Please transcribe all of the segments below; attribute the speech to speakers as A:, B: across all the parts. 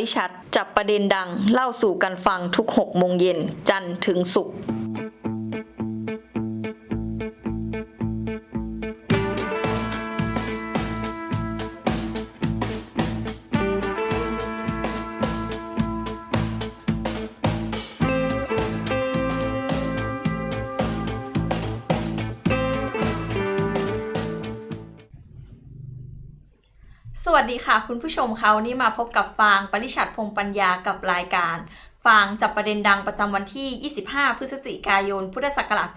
A: ริชัด จับประเด็นดังเล่าสู่กันฟังทุก 6 โมงเย็น จันทร์ถึงศุกร์ สวัสดีค่ะ คุณผู้ชมคะวันนี้มาพบกับฟางปริชัดพงปัญญากับรายการ ฟางจับประเด็นดังประจำวันที่ 25 พฤศจิกายน พุทธศักราช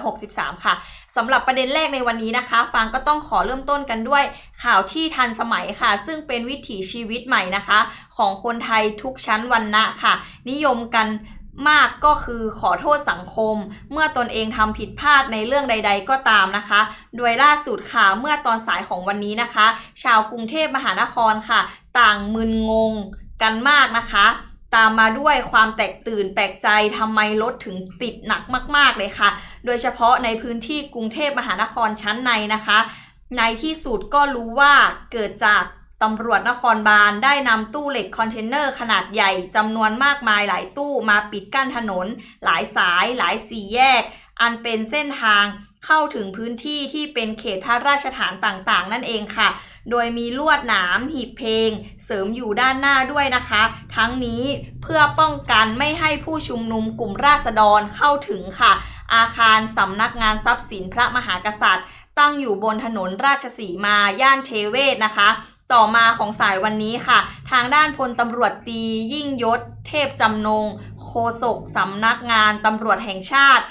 A: 2563 ค่ะสำหรับประเด็นแรกในวันนี้นะคะ ฟางก็ต้องขอเริ่มต้นกันด้วยข่าวที่ทันสมัยค่ะ ซึ่งเป็นวิถีชีวิตใหม่นะคะ ของคนไทยทุกชั้นวรรณะค่ะ นิยมกัน มากก็คือขอโทษสังคม เมื่อตนเองทำผิดพลาดในเรื่องใด ๆ ก็ตามนะคะ โดยล่าสุดค่ะเมื่อตอนสายของวันนี้นะคะ ชาวกรุงเทพมหานครค่ะ ต่างมึนงงกันมากนะคะ ตามมาด้วยความแตกตื่นแปลกใจทำไมรถถึงติดหนักมาก ๆ เลยค่ะ โดยเฉพาะในพื้นที่กรุงเทพมหานครชั้นในนะคะ ในที่สุดก็รู้ว่าเกิดจาก ตำรวจนครบาลได้นำตู้เหล็กคอนเทนเนอร์ขนาดใหญ่จำนวนมากมายหลายตู้มาปิดกั้นถนน หลายสายหลายสี่แยก อันเป็นเส้นทางเข้าถึงพื้นที่ที่เป็นเขตพระราชฐานต่างๆ นั่นเองค่ะ โดยมีลวดหนามหีบเพลง เสริมอยู่ด้านหน้าด้วยนะคะ ทั้งนี้เพื่อป้องกันไม่ให้ผู้ชุมนุมกลุ่มราษฎรเข้าถึงค่ะ อาคารสำนักงานทรัพย์สินพระมหากษัตริย์ ตั้งอยู่บนถนนราชสีมาย่านเทเวศนะคะ ต่อมาของสายวันนี้ค่ะ ทางด้านพลตำรวจตียิ่งยศ เทพจำนง โฆษกสำนักงานตำรวจแห่งชาติ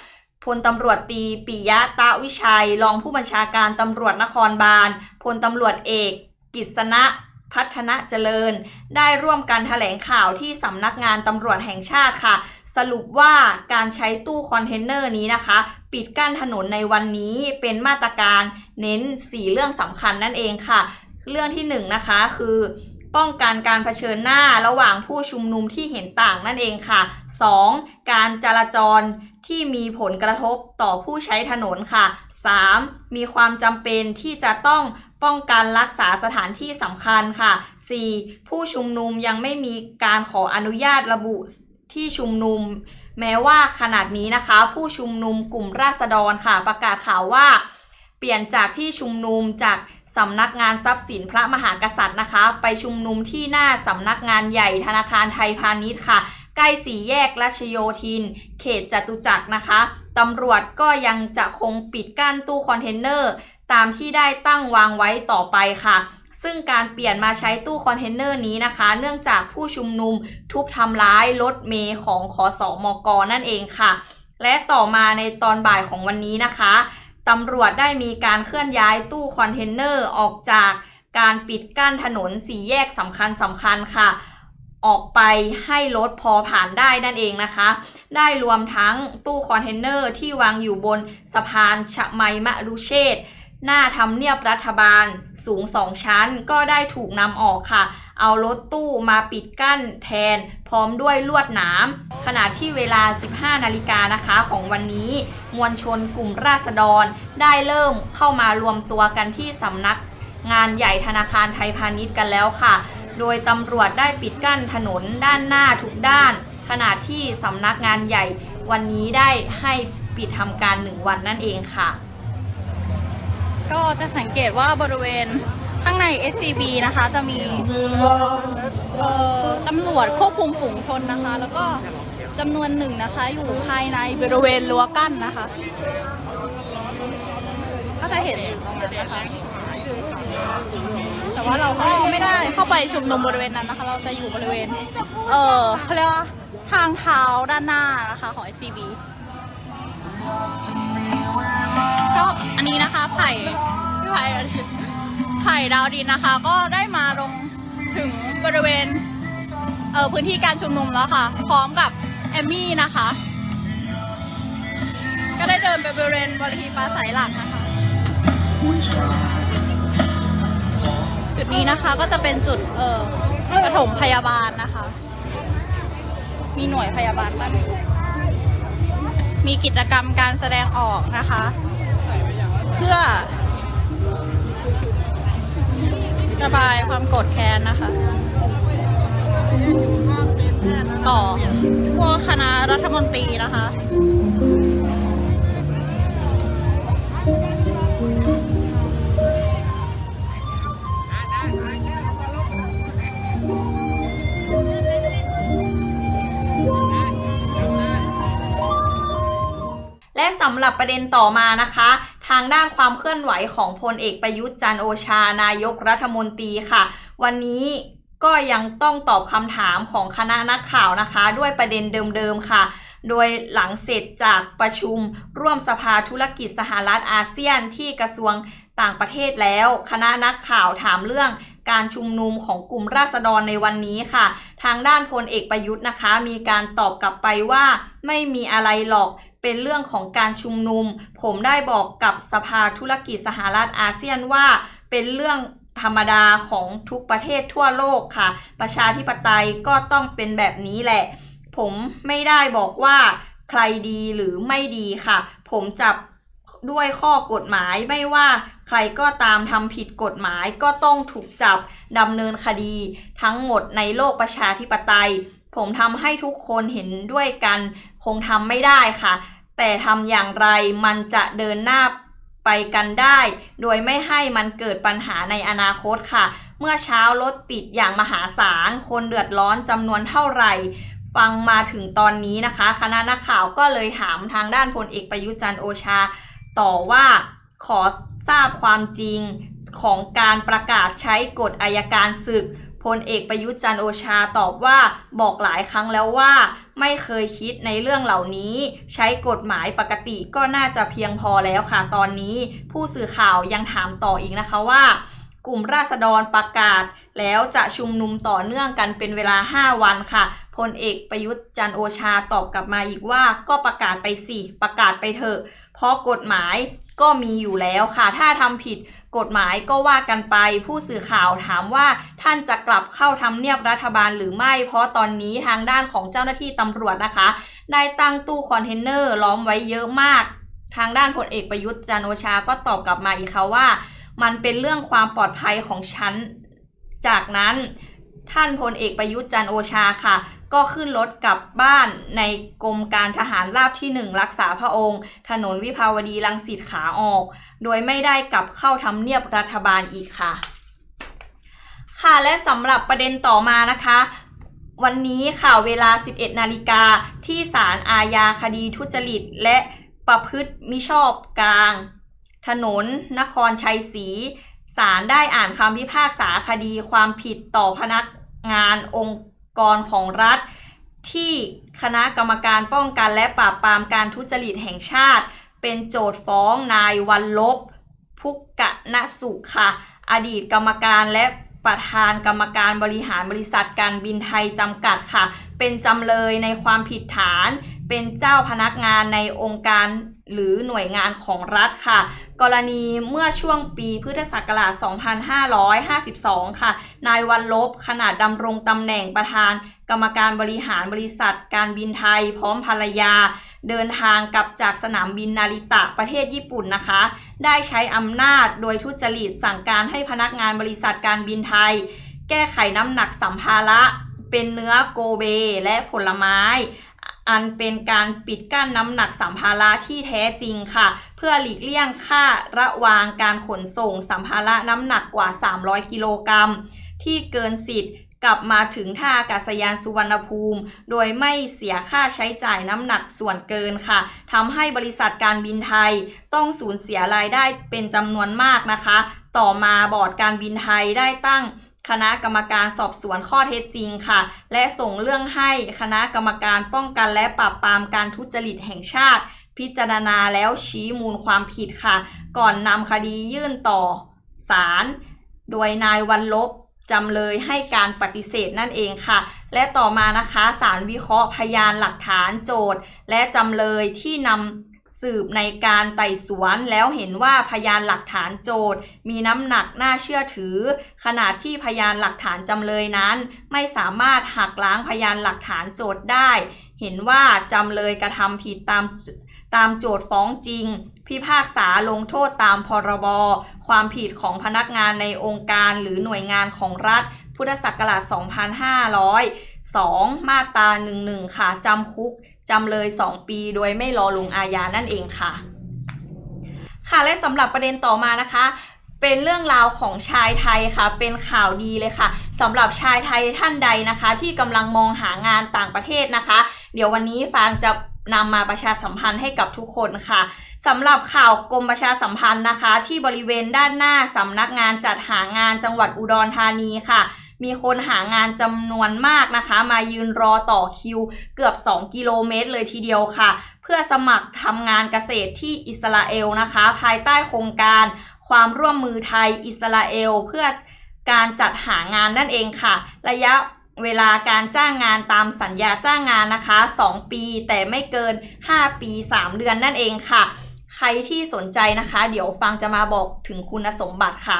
A: พลตำรวจตีปิยะตะวิชัย รองผู้บัญชาการตำรวจนครบาลพลตำรวจเอก กิษณะพัฒนาเจริญ ได้ร่วมกันแถลงข่าวที่สำนักงานตำรวจแห่งชาติค่ะ สรุปว่าการใช้ตู้คอนเทนเนอร์นี้นะคะ ปิดกั้นถนนในวันนี้เป็นมาตรการเน้น 4 เรื่องสำคัญนั่นเองค่ะ เรื่องที่1นงนะคะคือป้องกันการเผชิญหน้าระหว่างผู้ชุมนุมที่เห็นต่างนั่นเองค่ะ 2. การจราจรที่มีผลกระทบต่อผู้ใช้ถนนค่ะ 3. มีความจำเป็นที่จะต้องป้องกันรักษาสถานที่สำคัญค่ะ 4. ผู้ชุมนุมยังไม่มีการขออนุญาตระบุที่ชุมนุม แม้ว่าขนาดนี้นะคะ ผู้ชุมนุมกลุ่มราษฎรค่ะ ประกาศข่าวว่า ปลี่ยนจากที่ชุมนุมจากสำนักงานทรัพย์สินพระมหากษัตริย์นะคะ ไปชุมนุมที่หน้าสำนักงานใหญ่ธนาคารไทยพาณิชย์ค่ะ ใกล้สี่แยกรัชโยธิน เขตจตุจักรนะคะตำรวจก็ยังจะคงปิดกั้นตู้คอนเทนเนอร์ ตามที่ได้ตั้งวางไว้ต่อไปค่ะ ซึ่งการเปลี่ยนมาใช้ตู้คอนเทนเนอร์นี้นะคะ เนื่องจากผู้ชุมนุมทุบทำร้ายรถเมย์ของขอสอมกนั่นเองค่ะ และต่อมาในตอนบ่ายของวันนี้นะคะ ตำรวจได้มีการเคลื่อนย้ายตู้คอนเทนเนอร์ออกจากการปิดกั้นถนนสี่แยกสำคัญสำคัญค่ะ ออกไปให้รถพอผ่านได้นั่นเองนะคะ ได้รวมทั้งตู้คอนเทนเนอร์ที่วางอยู่บนสะพานชะไมมะรุเชษ หน้าทำเนียบรัฐบาลสูงสองชั้นก็ได้ถูกนำออกค่ะ เอารถตู้มาปิดกั้นแทนพร้อมด้วยลวดหนามขณะที่เวลา 15 นาฬิกานะคะของวันนี้ มวลชนกลุ่มราษฎรได้เริ่มเข้ามารวมตัวกันที่สำนัก งานใหญ่ธนาคารไทยพาณิชย์กันแล้วค่ะ โดยตำรวจได้ปิดกั้นถนนด้านหน้าทุกด้าน ขณะที่สำนักงานใหญ่วันนี้ได้ให้ปิดทำการหนึ่งวันนั่นเองค่ะ
B: ก็จะสังเกตว่าบริเวณข้างใน SCB นะคะจะมีตำรวจควบคุมฝูงชนนะคะ แล้วก็จำนวนหนึ่งนะคะ อยู่ภายในบริเวณรั้วกั้นนะคะ ก็จะเห็นอยู่ตรงนั้นนะคะ แต่ว่าเราก็ไม่ได้เข้าไปชุมนุมบริเวณนั้นนะคะ เราจะอยู่บริเวณ เออเขาเรียกว่าทางเท้าด้านหน้านะคะของ SCB ก็อันนี้นะคะไผ่ไผ่ไผ่ดาวดินนะคะ ก็ได้มาลงถึงบริเวณเออพื้นที่การชุมนุมแล้วค่ะ พร้อมกับแอมมี่นะคะ ก็ได้เดินไปบริเวณบริธีปราศัยหลักนะคะ จุดนี้นะคะก็จะเป็นจุดเออปฐมพยาบาลนะคะ มีหน่วยพยาบาลบ้าง มีกิจกรรมการแสดงออกนะคะ เพื่อ ระบายความโกรธแค้นนะคะ ต่อพวกคณะรัฐมนตรีนะคะ
A: และสำหรับประเด็นต่อมานะคะ ทางด้านความเคลื่อนไหวของพลเอกประยุทธ์จันโอชานายกรัฐมนตรีค่ะ วันนี้ก็ยังต้องตอบคำถามของคณะนักข่าวนะคะ ด้วยประเด็นเดิมๆค่ะ โดยหลังเสร็จจากประชุมร่วมสภาธุรกิจสหรัฐอาเซียนที่กระทรวงต่างประเทศแล้ว คณะนักข่าวถามเรื่องการชุมนุมของกลุ่มราษฎรในวันนี้ค่ะ ทางด้านพลเอกประยุทธ์นะคะ มีการตอบกลับไปว่าไม่มีอะไรหรอก เป็นเรื่องของการชุมนุม ผมได้บอกกับสภาธุรกิจสหรัฐอาเซียนว่าเป็นเรื่องธรรมดาของทุกประเทศทั่วโลกค่ะ ประชาธิปไตยก็ต้องเป็นแบบนี้แหละ ผมไม่ได้บอกว่าใครดีหรือไม่ดีค่ะ ผมจับด้วยข้อกฎหมายไม่ว่าใครก็ตามทำผิดกฎหมายก็ต้องถูกจับดำเนินคดี ทั้งหมดในโลกประชาธิปไตย ผมทำให้ทุกคนเห็นด้วยกัน คงทำไม่ได้ค่ะ แต่ทำอย่างไรมันจะเดินหน้าไปกันได้ โดยไม่ให้มันเกิดปัญหาในอนาคตค่ะ เมื่อเช้ารถติดอย่างมหาศาล คนเดือดร้อนจำนวนเท่าไหร่ ฟังมาถึงตอนนี้นะคะ คณะนักข่าวก็เลยถามทางด้านพลเอกประยุจันโอชา ต่อว่าขอทราบความจริงของการประกาศใช้กฎอายการศึก พลเอกประยุทธ์จันโอชาตอบว่าบอกหลายครั้งแล้วว่า ไม่เคยคิดในเรื่องเหล่านี้ ใช้กฎหมายปกติก็น่าจะเพียงพอแล้วค่ะตอนนี้ ผู้สื่อข่าวยังถามต่ออีกนะคะว่ากลุ่มราษฎรประกาศ แล้วจะชุมนุมต่อเนื่องกันเป็นเวลา 5 วันค่ะพลเอกประยุทธ์จันโอชาตอบกลับมาอีกว่าก็ประกาศไปสิประกาศไปเถอะ เพราะกฎหมายก็มีอยู่แล้วค่ะ ถ้าทำผิดกฎหมายก็ว่ากันไป ผู้สื่อข่าวถามว่าท่านจะกลับเข้าทำเนียบรัฐบาลหรือไม่ เพราะตอนนี้ทางด้านของเจ้าหน้าที่ตำรวจนะคะ ได้ตั้งตู้คอนเทนเนอร์ล้อมไว้เยอะมาก ทางด้านพลเอกประยุทธ์จันโอชาก็ตอบกลับมาอีกค่ะว่า มันเป็นเรื่องความปลอดภัยของฉัน จากนั้น ท่านพลเอกประยุทธ์จันโอชาค่ะ ก็ขึ้นรถกลับบ้านในกรมการทหารราบที่ 1 รักษาพระองค์ ถนนวิภาวดีรังสิตขาออก โดยไม่ได้กลับเข้าทำเนียบรัฐบาลอีกค่ะ ค่ะและสำหรับประเด็นต่อมานะคะวันนี้ข่าวเวลา 11 นาฬิกาที่ศาลอาญาคดีทุจริต และประพฤติมิชอบกลาง ถนนนครชัยศรี ศาลได้อ่านคำพิพากษาคดีความผิดต่อพนักงานองค์กรของรัฐ ที่คณะกรรมการป้องกันและปราบปรามการทุจริตแห่งชาติ เป็นโจทย์ฟ้องนายวันลบพุกกะณสุขค่ะ อดีตกรรมการและประธานกรรมการบริหารบริษัทการบินไทยจำกัดค่ะ เป็นจำเลยในความผิดฐาน เป็นเจ้าพนักงานในองค์การ หรือหน่วยงานของรัฐค่ะ กรณีเมื่อช่วงปีพุทธศักราช 2552 ค่ะ นายวันลบขณะดำรงตำแหน่งประธาน กรรมการบริหารบริษัท การบินไทย พร้อมภรรยา เดินทางกลับจากสนามบินนาริตะประเทศญี่ปุ่นนะคะ ได้ใช้อำนาจโดยทุจริตสั่งการให้พนักงานบริษัทการบินไทย แก้ไขน้ำหนักสัมภาระเป็นเนื้อโกเบและผลไม้ อันเป็นการปิดกั้นน้ำหนักสัมภาระที่แท้จริงค่ะ เพื่อหลีกเลี่ยงค่าระวางการขนส่งสัมภาระน้ำหนักกว่า 300 กิโลกรัมที่เกินสิทธิ์กลับมาถึงท่าอากาศยานสุวรรณภูมิ โดยไม่เสียค่าใช้จ่ายน้ำหนักส่วนเกินค่ะทำให้บริษัทการบินไทยต้องสูญเสียรายได้เป็นจำนวนมากนะคะ ต่อมาบอร์ดการบินไทยได้ตั้ง คณะกรรมการสอบสวนข้อเท็จจริงค่ะ และส่งเรื่องให้คณะกรรมการป้องกันและปราบปรามการทุจริตแห่งชาติ พิจารณาแล้วชี้มูลความผิดค่ะ ก่อนนำคดียื่นต่อศาลโดยนายวันลบจำเลยให้การปฏิเสธนั่นเองค่ะ และต่อมานะคะศาลวิเคราะห์พยานหลักฐานโจทย์ และจำเลยที่นำ สืบในการไต่สวนแล้วเห็นว่าพยานหลักฐานโจทย์ มีน้ำหนักน่าเชื่อถือ ขณะที่พยานหลักฐานจำเลยนั้น ไม่สามารถหักล้างพยานหลักฐานโจทย์ได้ เห็นว่าจำเลยกระทำผิดตามตามโจทย์ฟ้องจริง พิพากษาลงโทษตามพรบความผิดของพนักงานในองค์การหรือหน่วยงานของรัฐ พุทธศักราช 2502มาตรา 11 ค่ะจำคุก จำเลย 2 ปีโดยไม่รอลงอาญานั่นเองค่ะ ค่ะและสำหรับประเด็นต่อมานะคะเป็นเรื่องราวของชายไทยค่ะ เป็นข่าวดีเลยค่ะสำหรับชายไทยท่านใดนะคะ ที่กำลังมองหางานต่างประเทศนะคะ เดี๋ยววันนี้ฟางจะนำมาประชาสัมพันธ์ให้กับทุกคนค่ะสำหรับข่าวกรมประชาสัมพันธ์นะคะ ที่บริเวณด้านหน้าสำนักงานจัดหางานจังหวัดอุดรธานีค่ะ มีคนหางานจำนวนมากนะคะ มายืนรอต่อคิวเกือบ 2 กิโลเมตรเลยทีเดียวค่ะ เพื่อสมัครทำงานเกษตรที่อิสราเอลนะคะ ภายใต้โครงการความร่วมมือไทยอิสราเอล เพื่อการจัดหางานนั่นเองค่ะ ระยะเวลาการจ้างงานตามสัญญาจ้างงานนะคะ 2 ปีแต่ไม่เกิน 5 ปี 3 เดือนนั่นเองค่ะ ใครที่สนใจนะคะ เดี๋ยวฟังจะมาบอกถึงคุณสมบัติค่ะ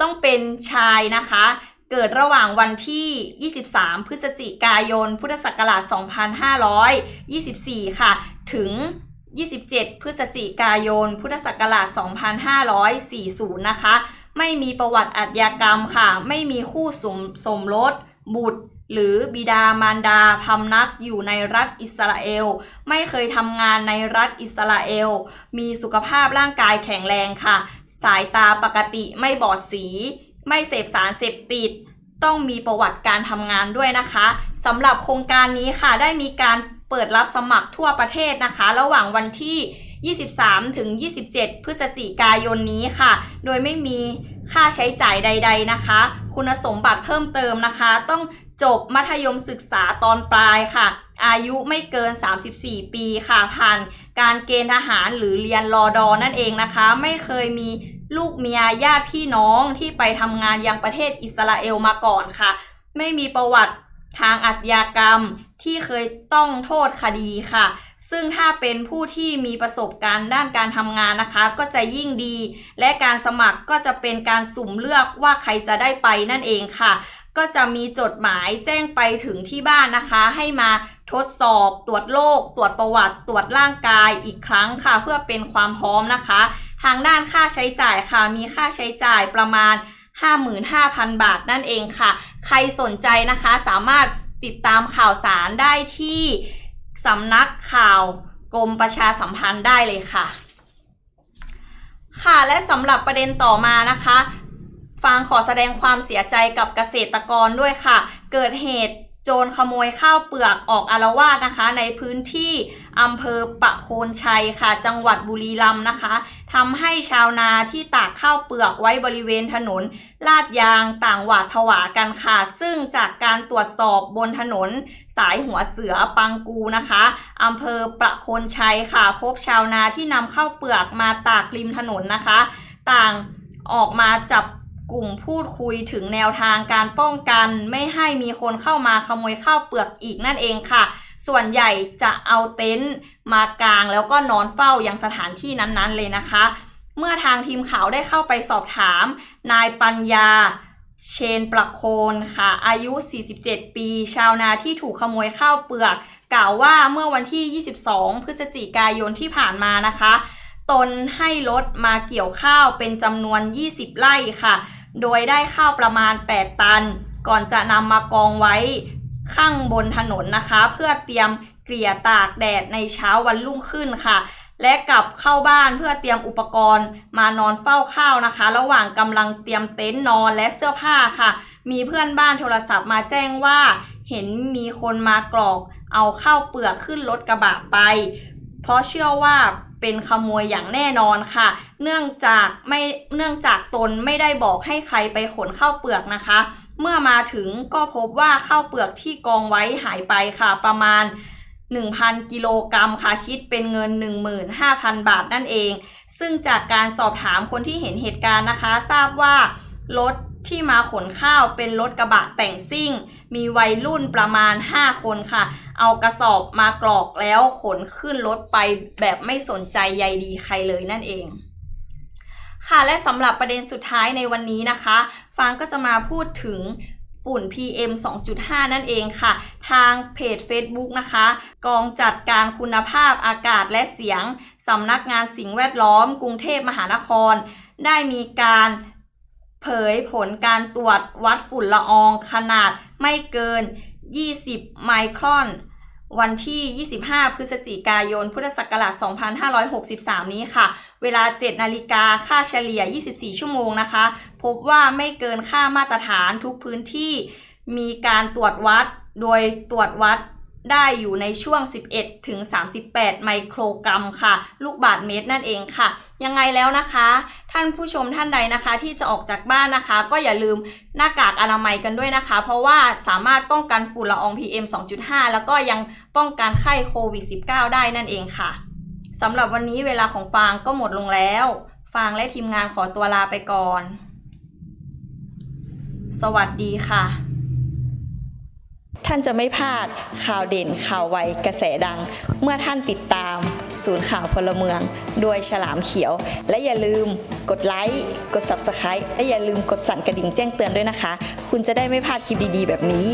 A: ต้องเป็นชายนะคะ เกิดระหว่างวันที่ 23 พฤศจิกายน พุทธศักราช 2524 ค่ะ ถึง 27 พฤศจิกายน พุทธศักราช 2540 นะคะ ไม่มีประวัติอาชญากรรมค่ะ ไม่มีคู่สมสมรส บุตร หรือบิดามารดาพำนักอยู่ในรัฐอิสราเอล ไม่เคยทำงานในรัฐอิสราเอล มีสุขภาพร่างกายแข็งแรงค่ะ สายตาปกติไม่บอดสี ไม่เสพสารเสพติด ต้องมีประวัติการทำงานด้วยนะคะสำหรับโครงการนี้ค่ะได้มีการเปิดรับสมัครทั่วประเทศนะคะ ระหว่างวันที่ 23 ถึง 27 พฤศจิกายนนี้ค่ะ โดยไม่มีค่าใช้จ่ายใด ๆนะคะ คุณสมบัติเพิ่มเติมนะคะ ต้องจบมัธยมศึกษาตอนปลายค่ะ อายุไม่เกิน 34 ปีค่ะ ผ่านการเกณฑ์ทหารหรือเรียนรอดอนั่นเองนะคะ ไม่เคยมี ลูกเมียญาติพี่น้องที่ไปทำงานยังประเทศอิสราเอลมาก่อนค่ะ ไม่มีประวัติทางอาชญากรรมที่เคยต้องโทษคดีค่ะ ซึ่งถ้าเป็นผู้ที่มีประสบการณ์ด้านการทำงานนะคะ ก็จะยิ่งดี และการสมัครก็จะเป็นการสุ่มเลือกว่าใครจะได้ไปนั่นเองค่ะ ก็จะมีจดหมายแจ้งไปถึงที่บ้านนะคะ ให้มาทดสอบตรวจโรคตรวจประวัติ ตรวจร่างกายอีกครั้งค่ะ เพื่อเป็นความพร้อมนะคะ ทางด้านค่าใช้จ่ายค่ะ มีค่าใช้จ่ายประมาณ 55,000 บาทนั่นเองค่ะ ใครสนใจนะคะสามารถติดตามข่าวสารได้ที่สำนักข่าวกรมประชาสัมพันธ์ได้เลยค่ะ ค่ะและสำหรับประเด็นต่อมานะคะ ฟางขอแสดงความเสียใจกับเกษตรกรด้วยค่ะ เกิดเหตุ โจรขโมยข้าวเปลือกออกอารวาสนะคะ ในพื้นที่อำเภอปะโคนชัยค่ะ จังหวัดบุรีรัมย์นะคะทำให้ชาวนาที่ตากข้าวเปลือกไว้บริเวณถนน ลาดยางต่างหวาดผวากันค่ะ ซึ่งจากการตรวจสอบบนถนน สายหัวเสือปังกูนะคะอำเภอประโคนชัยค่ะ พบชาวนาที่นำข้าวเปลือกมาตากริมถนนนะคะ ต่างออกมาจับ กลุ่มพูดคุยถึงแนวทางการป้องกัน ไม่ให้มีคนเข้ามาขโมยข้าวเปลือกอีกนั่นเองค่ะ ส่วนใหญ่จะเอาเต็นท์มากางแล้วก็นอนเฝ้ายังสถานที่นั้นๆเลยนะคะ เมื่อทางทีมข่าวได้เข้าไปสอบถาม นายปัญญาเชนประโคนค่ะ อายุ 47 ปี ชาวนาที่ถูกขโมยข้าวเปลือก กล่าวว่าเมื่อวันที่ 22 พฤศจิกายนที่ผ่านมานะคะ ตนให้รถมาเกี่ยวข้าวเป็นจำนวน 20 ไร่ค่ะ โดยได้ข้าวประมาณ 8 ตัน ก่อนจะนำมากองไว้ข้างบนถนนนะคะ เพื่อเตรียมเกลี่ยตากแดดในเช้าวันรุ่งขึ้นค่ะ และกลับเข้าบ้านเพื่อเตรียมอุปกรณ์ มานอนเฝ้าข้าวนะคะ ระหว่างกำลังเตรียมเต็นท์นอนและเสื้อผ้าค่ะ มีเพื่อนบ้านโทรศัพท์มาแจ้งว่า เห็นมีคนมากรอก เอาข้าวเปลือกขึ้นรถกระบะไป เพราะเชื่อว่า เป็นขโมยอย่างแน่นอนค่ะ เนื่องจากไม่เนื่องจากตนไม่ได้บอกให้ใครไปขนข้าวเปลือกนะคะ เมื่อมาถึงก็พบว่าข้าวเปลือกที่กองไว้หายไปค่ะประมาณ 1,000 กิโลกรัมค่ะคิดเป็นเงิน 15,000 บาทนั่นเอง ซึ่งจากการสอบถามคนที่เห็นเหตุการณ์นะคะ ทราบว่ารถ ที่มาขนข้าวเป็นรถกระบะแต่งซิ่ง มีวัยรุ่นประมาณ 5 คนค่ะ เอากระสอบมากรอกแล้วขนขึ้นรถไปแบบไม่สนใจใยดีใครเลยนั่นเอง ค่ะและสำหรับประเด็นสุดท้ายในวันนี้นะคะ ฟางก็จะมาพูดถึงฝุ่น PM 2.5 นั่นเองค่ะ ทางเพจ Facebook นะคะ กองจัดการคุณภาพอากาศและเสียง สำนักงานสิ่งแวดล้อม กรุงเทพมหานคร ได้มีการ เผยผลการตรวจวัดฝุ่นละอองขนาดไม่เกิน 20 ไมครอน วันที่ 25 พฤศจิกายน พุทธศักราช 2563 นี้ค่ะ เวลา 7 นาฬิกา ค่าเฉลี่ย 24 ชั่วโมงนะคะ พบว่าไม่เกินค่ามาตรฐานทุกพื้นที่ มีการตรวจวัด โดยตรวจวัด ได้อยู่ในช่วง 11 ถึง 38 ไมโครกรัมค่ะ ลูกบาศก์เมตรนั่นเองค่ะ ยังไงแล้วนะคะ ท่านผู้ชมท่านใดนะคะที่จะออกจากบ้านนะคะ ก็อย่าลืมหน้ากากอนามัยกันด้วยนะคะ เพราะว่าสามารถป้องกันฝุ่นละออง PM 2.5 แล้วก็ยังป้องกันไข้โควิด -19 ได้นั่นเองค่ะสำหรับวันนี้เวลาของฟางก็หมดลงแล้ว ฟางและทีมงานขอตัวลาไปก่อน สวัสดีค่ะ ท่านจะไม่พลาดข่าวเด่นข่าวไวกระแสดัง เมื่อท่านติดตาม ศูนย์ข่าวพลเมืองโดยฉลามเขียว และอย่าลืมกดไลค์กด Subscribe และอย่าลืมกดสั่นกระดิ่งแจ้งเตือนด้วยนะคะ คุณจะได้ไม่พลาดคลิปดีๆ แบบนี้